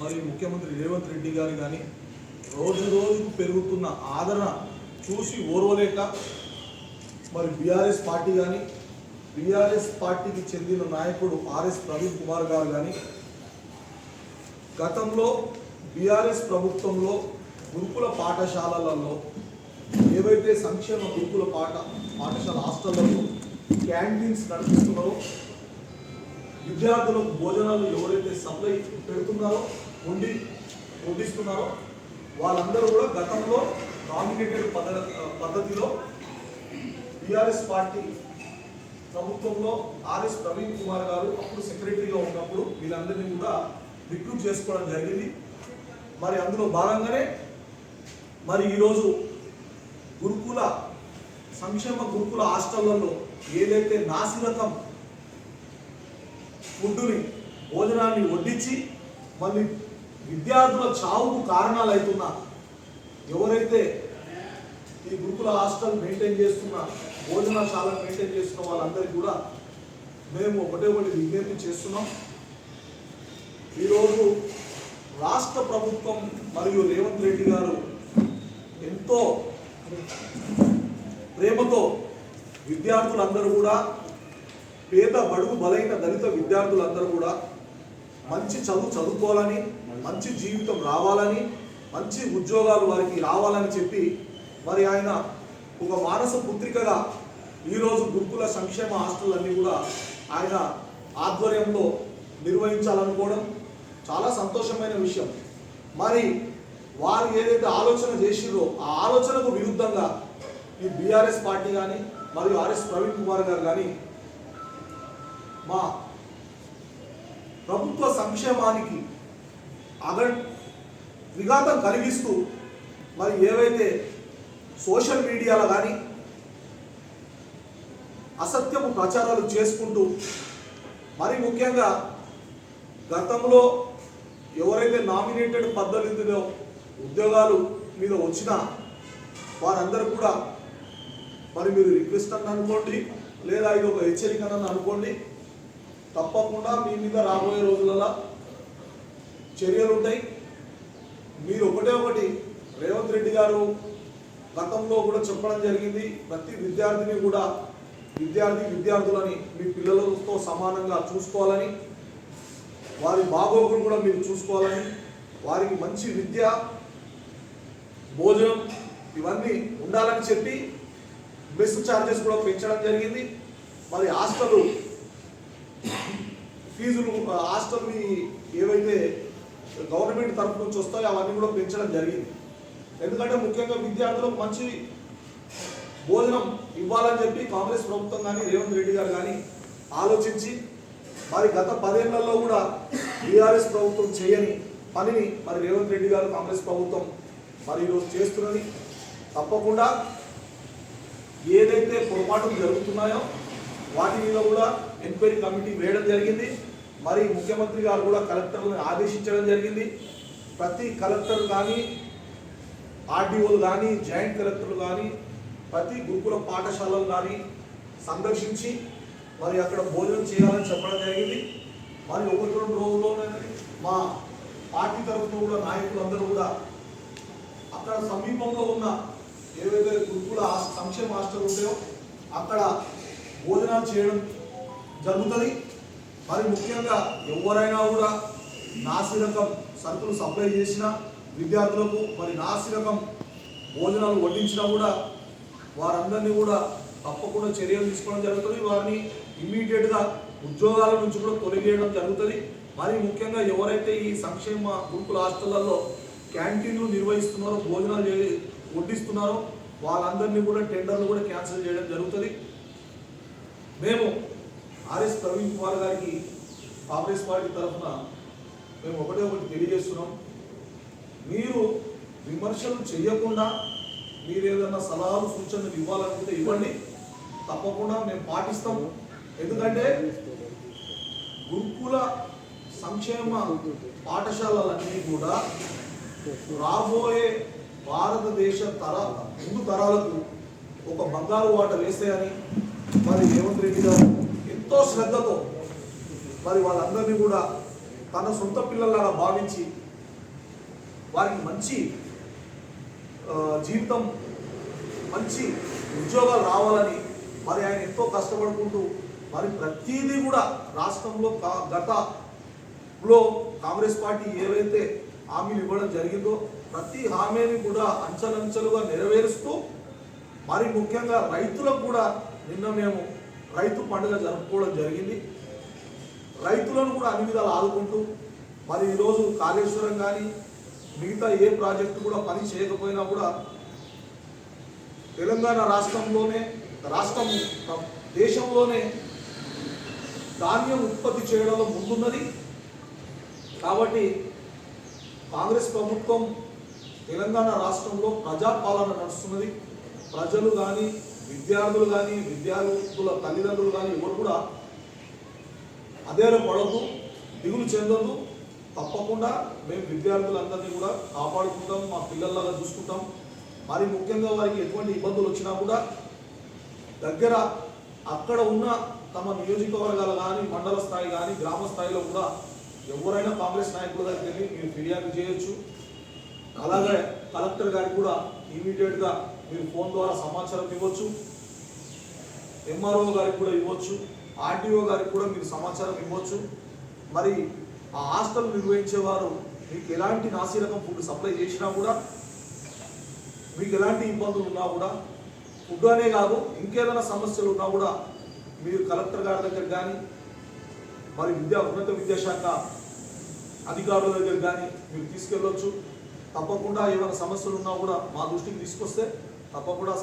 మరి ముఖ్యమంత్రి రేవంత్ రెడ్డి గారు కానీ రోజు రోజుకు పెరుగుతున్న ఆదరణ చూసి ఓర్వలేక మరి బీఆర్ఎస్ పార్టీ కానీ బీఆర్ఎస్ పార్టీకి చెందిన నాయకుడు ఆర్ఎస్ ప్రవీణ్ కుమార్ గారు కానీ గతంలో బీఆర్ఎస్ ప్రభుత్వంలో గురుకుల పాఠశాలలలో ఏవైతే సంక్షేమ గురుకుల పాఠ పాఠశాల హాస్టళ్ళలో క్యాంటీన్స్ నడిపిస్తున్నారో విద్యార్థులకు భోజనాలు ఎవరైతే సప్లై పెడుతున్నారో వండి వడ్డిస్తున్నారో. వాళ్ళందరూ కూడా గతంలో నామినేటెడ్ పద్ధ పద్ధతిలో బీఆర్ఎస్ పార్టీ ప్రభుత్వంలో ఆర్ఎస్ ప్రవీణ్ కుమార్ గారు అప్పుడు సెక్రటరీగా ఉన్నప్పుడు వీళ్ళందరినీ కూడా రిక్రూట్ చేసుకోవడం జరిగింది. మరి అందులో భాగంగానే మరి ఈరోజు గురుకుల సంక్షేమ గురుకుల హాస్టళ్ళలో ఏదైతే నాసిరకం ఫుడ్డుని భోజనాన్ని వడ్డించి మళ్ళీ విద్యార్థుల చావుకు కారణాలు అవుతున్న ఎవరైతే ఈ గురుకుల హాస్టల్ మెయింటైన్ చేస్తున్న భోజనశాల మెయింటైన్ చేస్తున్న వాళ్ళందరికీ కూడా మేము ఒకటే ఒకటి విజ్ఞప్తి చేస్తున్నాం. ఈరోజు రాష్ట్ర ప్రభుత్వం మరియు రేవంత్ రెడ్డి గారు ఎంతో ప్రేమతో విద్యార్థులందరూ కూడా పేద బడుగు బలైన దళిత విద్యార్థులందరూ కూడా మంచి చదువు చదువుకోవాలని మంచి జీవితం రావాలని మంచి ఉద్యోగాలు వారికి రావాలని చెప్పి మరి ఆయన ఒక మానస పుత్రికగా ఈరోజు గురుకుల సంక్షేమ హాస్టల్ కూడా ఆయన ఆధ్వర్యంలో నిర్వహించాలనుకోవడం చాలా సంతోషమైన విషయం. మరి వారు ఏదైతే ఆలోచన చేసిరో ఆ ఆలోచనకు విరుద్ధంగా ఈ బీఆర్ఎస్ పార్టీ కానీ మరియు ఆర్ఎస్ ప్రవీణ్ కుమార్ గారు కానీ మా ప్రభుత్వ సంక్షేమానికి అగ విఘాతం కలిగిస్తూ మరి ఏవైతే సోషల్ మీడియాలో కానీ అసత్యపు ప్రచారాలు చేసుకుంటూ మరి ముఖ్యంగా గతంలో ఎవరైతే నామినేటెడ్ పద్ధతిలో ఉద్యోగాలు మీద వచ్చినా వారందరూ కూడా మరి మీరు రిక్వెస్ట్ అని అనుకోండి లేదా ఇది ఒక హెచ్చరిక అని అనుకోండి తప్పకుండా మీ మీద రాబోయే రోజులలో చర్యలు ఉంటాయి. మీరు ఒకటే ఒకటి రేవంత్ రెడ్డి గారు గతంలో కూడా చెప్పడం జరిగింది. ప్రతి విద్యార్థిని కూడా విద్యార్థి విద్యార్థులని మీ పిల్లలతో సమానంగా చూసుకోవాలని వారి బాగోగులు కూడా మీరు చూసుకోవాలని వారికి మంచి విద్య భోజనం ఇవన్నీ ఉండాలని చెప్పి మెస్ ఛార్జెస్ కూడా పెంచడం జరిగింది. మరి హాస్టల్ ఫీజులు హాస్టల్ని ఏవైతే గవర్నమెంట్ తరఫు నుంచి వస్తాయో అవన్నీ కూడా పెంచడం జరిగింది. ఎందుకంటే ముఖ్యంగా విద్యార్థులకు మంచి భోజనం ఇవ్వాలని చెప్పి కాంగ్రెస్ ప్రభుత్వం కానీ రేవంత్ రెడ్డి గారు కానీ ఆలోచించి మరి గత పదేళ్ళలో కూడా బీఆర్ఎస్ ప్రభుత్వం చేయని పనిని మరి రేవంత్ రెడ్డి గారు కాంగ్రెస్ ప్రభుత్వం మరి ఈరోజు చేస్తున్నది. తప్పకుండా ఏదైతే పొరపాట్లు జరుగుతున్నాయో వాటి మీద కూడా ఎంక్వైరీ కమిటీ వేయడం జరిగింది. మరి ముఖ్యమంత్రి గారు కూడా కలెక్టర్లను ఆదేశించడం జరిగింది. ప్రతి కలెక్టర్ కానీ ఆర్డీఓలు కానీ జాయింట్ కలెక్టర్లు కానీ ప్రతి గురుకుల పాఠశాలలు కానీ సందర్శించి మరి అక్కడ భోజనం చేయాలని చెప్పడం జరిగింది. మరి ఒకటి రెండు రోజుల్లోనే మా పార్టీ తరఫున కూడా నాయకులందరూ కూడా అక్కడ సమీపంలో ఉన్న ఏవైతే గురుకుల సంక్షేమ హాస్టల్ ఉంటాయో అక్కడ భోజనాలు చేయడం జరుగుతుంది. మరి ముఖ్యంగా ఎవరైనా కూడా నాసిరకం సరుకులు సప్లై చేసిన విద్యార్థులకు మరి నాసిరకం భోజనాలు వడ్డించినా కూడా వారందరినీ కూడా తప్పకుండా చర్యలు తీసుకోవడం జరుగుతుంది. వారిని ఇమ్మీడియట్గా ఉద్యోగాల నుంచి కూడా తొలగేయడం జరుగుతుంది. మరి ముఖ్యంగా ఎవరైతే ఈ సంక్షేమ గురుకుల హాస్టళ్ళలో క్యాంటీన్లు నిర్వహిస్తున్నారో భోజనాలు చే- వడ్డిస్తున్నారో వాళ్ళందరినీ కూడా టెండర్లు కూడా క్యాన్సిల్ చేయడం జరుగుతుంది. మేము ఆర్ఎస్ ప్రవీణ్ కుమార్ గారికి కాంగ్రెస్ పార్టీ తరఫున మేము ఒకటే ఒకటి తెలియజేస్తున్నాం. మీరు విమర్శలు చేయకుండా మీరు ఏదైనా సలహాలు సూచనలు ఇవ్వాలనుకుంటే ఇవ్వండి. తప్పకుండా మేము పాటిస్తాము. ఎందుకంటే గురుకుల సంక్షేమ పాఠశాలలన్నీ కూడా రాబోయే భారతదేశ తర ముందు తరాలకు ఒక బంగారు వాట వేస్తాయని మరి రేవంత్ రెడ్డి గారు ఎంతో శ్రద్ధతో మరి వాళ్ళందరినీ కూడా తన సొంత పిల్లలాగా భావించి వారికి మంచి జీవితం మంచి ఉద్యోగాలు రావాలని మరి ఆయన ఎంతో కష్టపడుకుంటూ మరి ప్రతిదీ కూడా రాష్ట్రంలో గతలో కాంగ్రెస్ పార్టీ ఏవైతే హామీలు ఇవ్వడం జరిగిందో ప్రతి హామీని కూడా అంచెలంచెలుగా నెరవేరుస్తూ మరి ముఖ్యంగా రైతులకు కూడా నిన్న మేము రైతు పండుగ జరుపుకోవడం జరిగింది. రైతులను కూడా అన్ని విధాలు ఆదుకుంటూ మరి ఈరోజు కాళేశ్వరం కానీ మిగతా ఏ ప్రాజెక్టు కూడా పని చేయకపోయినా కూడా తెలంగాణ రాష్ట్రంలోనే రాష్ట్రం దేశంలోనే ధాన్యం ఉత్పత్తి చేయడంలో ముందున్నది. కాబట్టి కాంగ్రెస్ ప్రభుత్వం తెలంగాణ రాష్ట్రంలో ప్రజాపాలన నడుస్తున్నది. ప్రజలు కానీ విద్యార్థులు కానీ విద్యార్థుల తల్లిదండ్రులు కానీ ఎవరు కూడా అదేలో పడద్దు దిగులు చెందొద్దు. తప్పకుండా మేము విద్యార్థులందరినీ కూడా కాపాడుకుంటాం మా పిల్లల్లాగా చూసుకుంటాం. మరి ముఖ్యంగా వారికి ఎటువంటి ఇబ్బందులు వచ్చినా కూడా దగ్గర అక్కడ ఉన్న తమ నియోజకవర్గాలు కానీ మండల స్థాయి కానీ గ్రామ స్థాయిలో కూడా ఎవరైనా కాంగ్రెస్ నాయకుల దగ్గరికి మీరు ఫిర్యాదు చేయొచ్చు. అలాగే కలెక్టర్ గారికి కూడా ఇమీడియట్గా మీరు ఫోన్ ద్వారా సమాచారం ఇవ్వచ్చు. ఎంఆర్ఓ గారికి కూడా ఇవ్వచ్చు. ఆర్టీఓ గారికి కూడా మీరు సమాచారం ఇవ్వచ్చు. మరి ఆ హాస్టల్ నిర్వహించేవారు మీకు ఎలాంటి నాసిరకం ఫుడ్ సప్లై చేసినా కూడా మీకు ఎలాంటి ఇబ్బందులు ఉన్నా కూడా ఫుడ్ అనే కాదు ఇంకేదైనా సమస్యలు ఉన్నా కూడా మీరు కలెక్టర్ గారి దగ్గర కానీ మరి విద్యా ఉన్నత విద్యాశాఖ అధికారుల దగ్గర కానీ మీరు తీసుకెళ్ళొచ్చు. తప్పకుండా ఏమైనా సమస్యలు ఉన్నా కూడా మా దృష్టికి తీసుకొస్తే తప్పకుండా